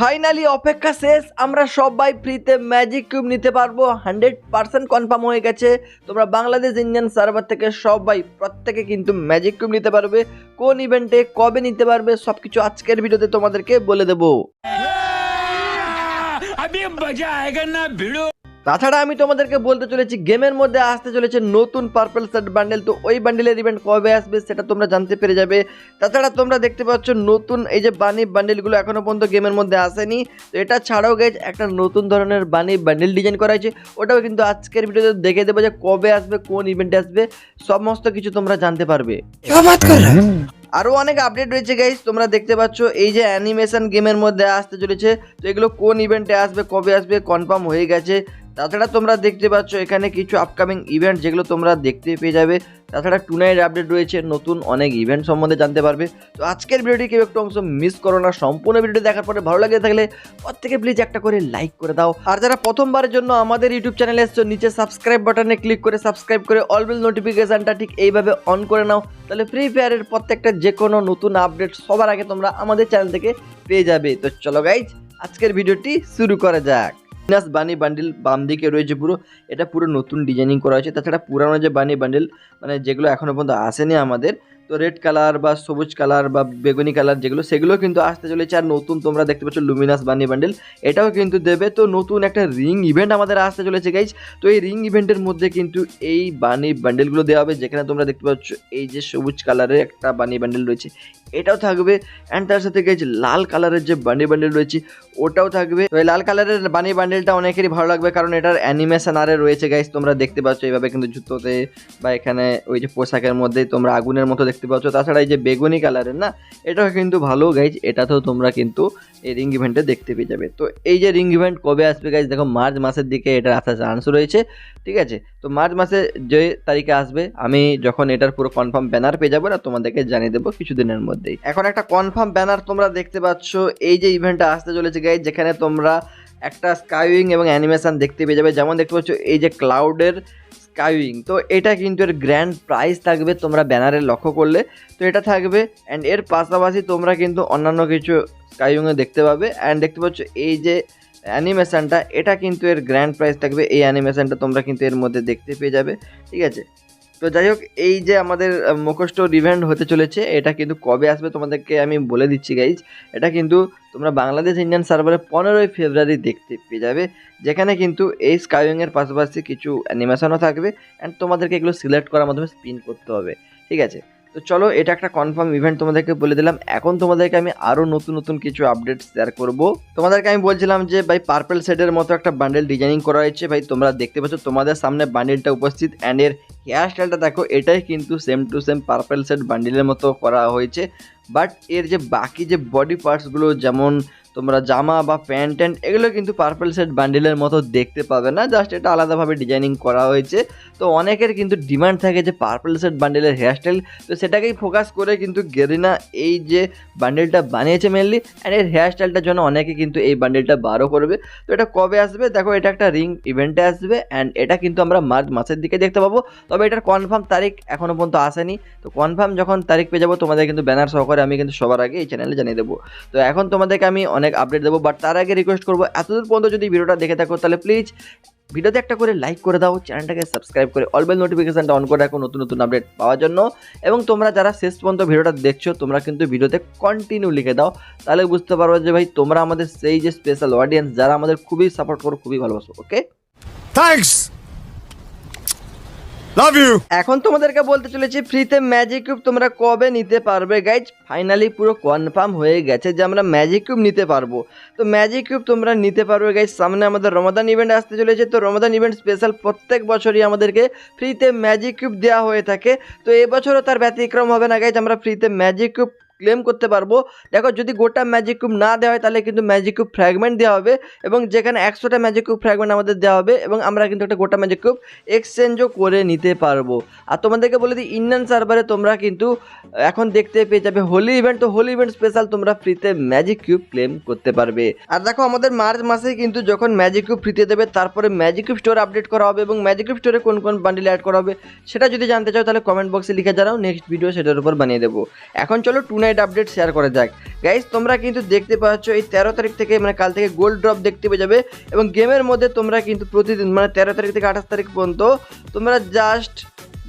Finally অপেক্ষা শেষ। আমরা সবাই ফ্রিতে ম্যাজিক কিউব নিতে পারব। হান্ড্রেড পার্সেন্ট কনফার্ম হয়ে গেছে। তোমরা বাংলাদেশ ইন্ডিয়ান সার্ভার থেকে সবাই প্রত্যেকে কিন্তু ম্যাজিক কিউব নিতে পারবে। কোন ইভেন্টে কবে নিতে পারবে সব কিছু আজকের ভিডিওতে তোমাদেরকে বলে দেবো। তাছাড়া আমি তোমাদেরকে বলতে চলেছি গেমের মধ্যে আসতে চলেছে নতুন পার্পল সেট বান্ডেল তো ওই বান্ডেলের ইভেন্ট কবে আসবে সেটা তোমরা জানতে পেরে যাবে। তাছাড়া তোমরা দেখতে পাচ্ছ নতুন এই যে বানি বান্ডেলগুলো এখনও পর্যন্ত গেমের মধ্যে আসেনি। তো এটা ছাড়াও গেছে একটা নতুন ধরনের বানি বান্ডেল ডিজাইন করা হয়েছে। ওটাও কিন্তু আজকের ভিডিওতে দেখে দেবো যে কবে আসবে কোন ইভেন্টে আসবে সমস্ত কিছু তোমরা জানতে পারবে। আরও অনেক আপডেট রয়েছে গাইজ তোমরা দেখতে পাচ্ছ এই যে অ্যানিমেশন গেমের মধ্যে আসতে চলেছে। তো এগুলো কোন ইভেন্টে আসবে কবে আসবে কনফার্ম হয়ে গেছে। তাছাড়া তোমরা দেখতে পাচ্ছ এখানে কিছু আপকামিং ইভেন্ট যেগুলো তোমরা দেখতে পেয়ে যাবে। তাছাড়া টুনাইট আপডেট রয়েছে, নতুন অনেক ইভেন্ট সম্বন্ধে জানতে পারবে। তো আজকের ভিডিওটি কেউ একটু অংশ মিস করো না, সম্পূর্ণ ভিডিওটি দেখার পরে ভালো লাগে থাকলে প্রত্যেকে প্লিজ একটা করে লাইক করে দাও। আর যারা প্রথমবারের জন্য আমাদের ইউটিউব চ্যানেলে এসছো, নিচে সাবস্ক্রাইব বাটনে ক্লিক করে সাবস্ক্রাইব করে অল বেল নোটিফিকেশনটা ঠিক এইভাবে অন করে নাও। তাহলে ফ্রি ফায়ারের প্রত্যেকটা যে কোনো নতুন আপডেট সবার আগে তোমরা আমাদের চ্যানেল থেকে পেয়ে যাবে। তো চলো গাইজ আজকের ভিডিওটি শুরু করা যাক। বিনাস বানি বান্ডিল বাম দিকে রয়েছে পুরো। এটা পুরো নতুন ডিজাইনিং করা হয়েছে। তাছাড়া পুরানো যে বানি বান্ডিল মানে যেগুলো এখনও পর্যন্ত আসেনি আমাদের তো রেড কালার বা সবুজ কালার বা বেগুনি কালার যেগুলো, সেগুলো কিন্তু আসতে চলেছে। আর নতুন তোমরা দেখতে পাচ্ছ লুমিনাস বানি বান্ডিল এটাও কিন্তু দেবে। তো নতুন একটা রিং ইভেন্ট আমাদের আসতে চলেছে গাইজ তো এই রিং ইভেন্টের মধ্যে কিন্তু এই বানি বান্ডেলগুলো দেওয়া হবে, যেখানে তোমরা দেখতে পাচ্ছ এই যে সবুজ কালারের একটা বানি বান্ডেল রয়েছে। এটাও থাকবে। অ্যান্ড তার সাথে গেছে লাল কালারের যে বানি বান্ডেল রয়েছে, ওটাও থাকবে। তো এই লাল কালারের বানি বান্ডেলটা অনেকেরই ভালো লাগবে, কারণ এটার অ্যানিমেশন আরে রয়েছে গাইজ তোমরা দেখতে পাচ্ছ এইভাবে কিন্তু জুতোতে বা এখানে ওই যে পোশাকের মধ্যে তোমরা আগুনের মতো দেখতে পাচ্ছ। তাছাড়া এই যে বেগুনি কালারের না, এটাও কিন্তু ভালো গাইজ এটাতেও তোমরা কিন্তু এই রিং ইভেন্টে দেখতে পেয়ে যাবে। তো এই যে রিং ইভেন্ট কবে আসবে গাইজ দেখো মার্চ মাসের দিকে এটা আসার চান্স রয়েছে, ঠিক আছে? তো মার্চ মাসে যে তারিখে আসবে, আমি যখন এটার পুরো কনফার্ম ব্যানার পেয়ে যাব না, তোমাদেরকে জানিয়ে দেবো কিছুদিনের মধ্যেই। এখন একটা কনফার্ম ব্যানার তোমরা দেখতে পাচ্ছ, এই যে ইভেন্টটা আসতে চলেছে গাইজ যেখানে তোমরা একটা স্কাইউইং এবং অ্যানিমেশন দেখতে পেয়ে যাবে। যেমন দেখতে পাচ্ছ, এই যে ক্লাউডের স্কাইউইং তো এটা কিন্তু এর গ্র্যান্ড প্রাইস থাকবে তোমরা ব্যানারে লক্ষ্য করলে। তো এটা থাকবে অ্যান্ড এর পাশাপাশি তোমরা কিন্তু অন্যান্য কিছু স্কাইউইংয়ে দেখতে পাবে। অ্যান্ড দেখতে পাচ্ছ এই যে অ্যানিমেশানটা এটা কিন্তু এর গ্র্যান্ড প্রাইস থাকবে। এই অ্যানিমেশানটা তোমরা কিন্তু এর মধ্যে দেখতে পেয়ে যাবে। ঠিক আছে? তো যাই হোক, এই যে আমাদের মুখষ্ট ইভেন্ট হতে চলেছে, এটা কিন্তু কবে আসবে তোমাদেরকে আমি বলে দিচ্ছি গাইজ এটা কিন্তু তোমরা বাংলাদেশ ইন্ডিয়ান সার্ভারে পনেরোই ফেব্রুয়ারি দেখতে পেয়ে যাবে, যেখানে কিন্তু এই স্কাইউইংয়ের পাশাপাশি কিছু অ্যানিমেশনও থাকবে অ্যান্ড তোমাদেরকে এগুলো সিলেক্ট করার মাধ্যমে স্পিন করতে হবে, ঠিক আছে? তো চলো, এটা একটা কনফার্ম ইভেন্ট তোমাদেরকে বলে দিলাম। এখন তোমাদেরকে আমি আরও নতুন নতুন কিছু আপডেট শেয়ার করব। তোমাদেরকে আমি বলছিলাম যে, ভাই পার্পল শেডের মতো একটা বান্ডেল ডিজাইনিং করা হয়েছে। ভাই, তোমরা দেখতে পাচ্ছ, তোমাদের সামনে বান্ডেলটা উপস্থিত অ্যান্ড এর হেয়ার স্টাইলটা দেখো, এটাই কিন্তু same to same purple set বান্ডেলের মতো করা হয়েছে। বাট এর যে বাকি যে বডি পার্টসগুলো যেমন তোমরা জামা বা প্যান্ট ট্যান্ট এগুলো কিন্তু পার্পল সেট বান্ডেলের মতো দেখতে পাবে না। জাস্ট এটা আলাদাভাবে ডিজাইনিং করা হয়েছে। তো অনেকের কিন্তু ডিমান্ড থাকে যে পার্পল সেট বান্ডেলের হেয়ারস্টাইল তো সেটাকেই ফোকাস করে কিন্তু গেরিনা এই যে বান্ডেলটা বানিয়েছে মেনলি অ্যান্ড এর হেয়ারস্টাইলটার জন্য অনেকে কিন্তু এই বান্ডেলটা বারো করবে। তো এটা কবে আসবে? দেখো, এটা একটা রিং ইভেন্টে আসবে। অ্যান্ড এটা কিন্তু আমরা মার্চ মাসের দিকে দেখতে পাবো। তবে এটার কনফার্ম তারিখ এখনও পর্যন্ত আসেনি। তো কনফার্ম যখন তারিখ পেয়ে যাব, তোমাদের কিন্তু ব্যানার সহকারে আমি কিন্তু সবার আগে এই চ্যানেলে জানিয়ে দেবো। তো এখন তোমাদেরকে আমি অনেক আপডেট দেবো বাট তার আগে রিকোয়েস্ট করব, এতদূর পর্যন্ত যদি ভিডিওটা দেখে থাকো, তাহলে প্লিজ ভিডিওতে একটা করে লাইক করে দাও চ্যানেলটাকে সাবস্ক্রাইব করে অল বেল নোটিফিকেশনটা অন করে রাখো নতুন নতুন আপডেট পাওয়ার জন্য। এবং তোমরা যারা শেষ পর্যন্ত ভিডিওটা দেখছ, তোমরা কিন্তু ভিডিওতে কন্টিনিউ লিখে দাও, তাহলে বুঝতে পারব যে ভাই তোমরা আমাদের সেই যে স্পেশাল অডিয়েন্স যারা আমাদের খুবই সাপোর্ট করো, খুবই ভালোবাসো ওকে Thanks. Love ইউ এখন তোমাদেরকে বলতে চলেছি ফ্রিতে ম্যাজিক কিউব তোমরা কবে নিতে পারবে? গাইজ ফাইনালি পুরো কনফার্ম হয়ে গেছে যে আমরা ম্যাজিক কিউব নিতে পারব। তো ম্যাজিক কিউব তোমরা নিতে পারবে গাইজ সামনে আমাদের রমাদান ইভেন্ট আসতে চলেছে। তো রমাদান ইভেন্ট স্পেশাল প্রত্যেক বছরই আমাদেরকে ফ্রিতে ম্যাজিক কিউব দেওয়া হয়ে থাকে। তো এবছরও তার ব্যতিক্রম হবে না গাইজ আমরা ফ্রিতে ম্যাজিক কিউব ক্লেম করতে পারব। দেখো, যদি গোটা ম্যাজিক কিউব না দেওয়া হয়, তাহলে কিন্তু ম্যাজিক কিউব ফ্র্যাগমেন্ট দেওয়া হবে এবং যেখানে একশোটা ম্যাজিক কিউব ফ্র্যাগমেন্ট আমাদের দেওয়া হবে এবং আমরা কিন্তু একটা গোটা ম্যাজিক কিউব এক্সচেঞ্জও করে নিতে পারব। আর তোমাদেরকে বলে দিই ইন্ডিয়ান সার্ভারে তোমরা কিন্তু এখন দেখতে পেয়ে যাবে হোলি ইভেন্ট তো হোলি ইভেন্ট স্পেশাল তোমরা ফ্রিতে ম্যাজিক কিউব ক্লেম করতে পারবে। আর দেখো, আমাদের মার্চ মাসে কিন্তু যখন ম্যাজিক কিউব ফ্রিতে দেবে, তারপরে ম্যাজিক কিউব স্টোর আপডেট করা হবে এবং ম্যাজিক কিউব স্টোরে কোন কোন বান্ডিল অ্যাড করা হবে, সেটা যদি জানতে চাও, তাহলে কমেন্ট বক্সে লিখে জানাও নেক্সট ভিডিও সেটার উপর বানিয়ে দেবো। এখন চলো টু নাইট আপডেট শেয়ার করা যাক। গাইজ তোমরা কিন্তু দেখতে পাচ্ছ এই তেরো তারিখ থেকে মানে কাল থেকে গোল্ড ড্রপ দেখতে পেয়ে যাবে এবং গেমের মধ্যে তোমরা কিন্তু প্রতিদিন মানে তেরো তারিখ থেকে আঠাশ তারিখ পর্যন্ত তোমরা জাস্ট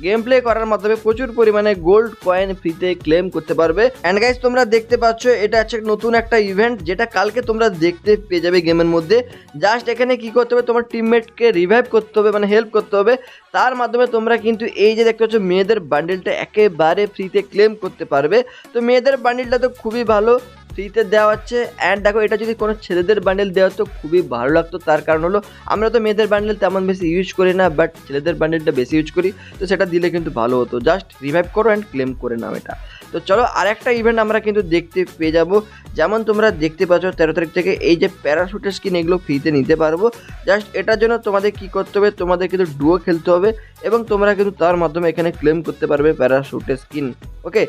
গেম প্লে করার মাধ্যমে প্রচুর পরিমাণে গোল্ড কয়েন ফ্রিতে ক্লেম করতে পারবে। অ্যান্ড গাইস তোমরা দেখতে পাচ্ছ, এটা হচ্ছে নতুন একটা ইভেন্ট যেটা কালকে তোমরা দেখতে পেয়ে যাবে গেমের মধ্যে। জাস্ট এখানে কি করতে হবে, তোমার টিমমেটকে রিভাইভ করতে হবে মানে হেল্প করতে হবে। তার মাধ্যমে তোমরা কিন্তু এই যে দেখতে পাচ্ছ, মেয়েদের বান্ডিলটা একেবারে ফ্রিতে ক্লেম করতে পারবে। তো মেয়েদের বান্ডিলটা তো খুবই ভালো ফ্রিতে দেওয়া হচ্ছে। অ্যান্ড দেখো, এটা যদি কোনো ছেলেদের বান্ডেল দেওয়া হতো, খুবই ভালো লাগতো। তার কারণ হলো, আমরা তো মেয়েদের বান্ডেল তেমন বেশি ইউজ করি না বাট ছেলেদের বান্ডেলটা বেশি ইউজ করি। তো সেটা দিলে কিন্তু ভালো হতো। জাস্ট রিভাইভ করো অ্যান্ড ক্লেম করে নাও এটা। তো চলো আরেকটা ইভেন্ট আমরা কিন্তু দেখতে পেয়ে যাব। যেমন তোমরা দেখতে পাচ্ছ তেরো তারিখ থেকে এই যে প্যারাশুটের স্কিন এগুলো ফ্রিতে নিতে পারব। জাস্ট এটার জন্য তোমাদের কি করতে হবে? তোমাদের কিন্তু ডুয়ো খেলতে হবে এবং তোমরা কিন্তু তার মাধ্যমে এখানে ক্লেম করতে পারবে প্যারাশুটের স্কিন ওকে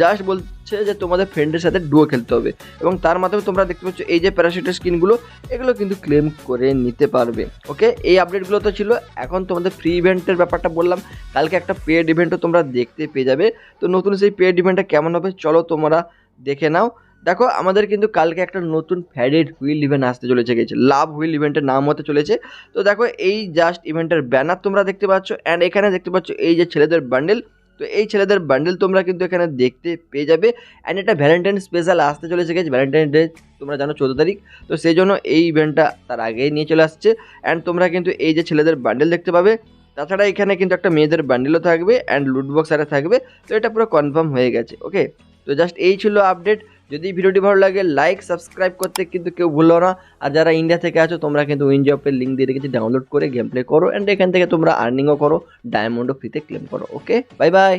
জাস্ট বলছে যে তোমাদের ফ্রেন্ডের সাথে ডুয়ো খেলতে হবে। এবং তার মাধ্যমে তোমরা দেখতে পাচ্ছ এই যে প্যারাশুটের স্কিনগুলো এগুলো কিন্তু ক্লেম করে নিতে পারবে। ওকে এই আপডেটগুলো তো ছিল। এখন তোমাদের ফ্রি ইভেন্টের ব্যাপারটা বললাম। কালকে একটা পেড ইভেন্টও তোমরা দেখতে পেয়ে যাবে। তো নতুন সেই পেড ইভেন্টটা কেমন হবে, চলো তোমরা দেখে নাও। দেখো, আমাদের কিন্তু কালকে একটা নতুন ফ্যাডেড হুইল ইভেন্ট আসতে চলেছে, গেছে। লাভ হুইল ইভেন্টের নাম হতে চলেছে। তো দেখো, এই জাস্ট ইভেন্টের ব্যানার তোমরা দেখতে পাচ্ছ। অ্যান্ড এখানে দেখতে পাচ্ছ এই যে ছেলেদের বান্ডেল তো এই ছেলেদের বান্ডেল তোমরা কিন্তু এখানে দেখতে পেয়ে যাবে। অ্যান্ড এটা ভ্যালেন্টাইন স্পেশাল আসতে চলেছে গেছে ভ্যালেন্টাইন ডে তোমরা জানো চোদ্দ তারিখ। তো সেই জন্য এই ইভেন্টটা তার আগেই নিয়ে চলে আসছে। অ্যান্ড তোমরা কিন্তু এই যে ছেলেদের বান্ডেল দেখতে পাবে, তাছাড়া এখানে কিন্তু একটা মেয়েদের বান্ডেলও থাকবে। অ্যান্ড লুটবক্স আরে থাকবে। তো এটা পুরো কনফার্ম হয়ে গেছে ওকে তো জাস্ট এই ছিল আপডেট যদি ভিডিওটি ভালো লাগে লাইক সাবস্ক্রাইব করতে কিন্তু কেউ ভুলো না। আর যারা ইন্ডিয়া থেকে আছো, তোমরা কিন্তু উইনজপের লিঙ্ক দিয়ে রেখেছি ডাউনলোড করে গেম প্লে করো। অ্যান্ড এখান থেকে তোমরা আর্নিংও করো ডায়মন্ডও ফ্রিতে ক্লেম করো ওকে বাই বাই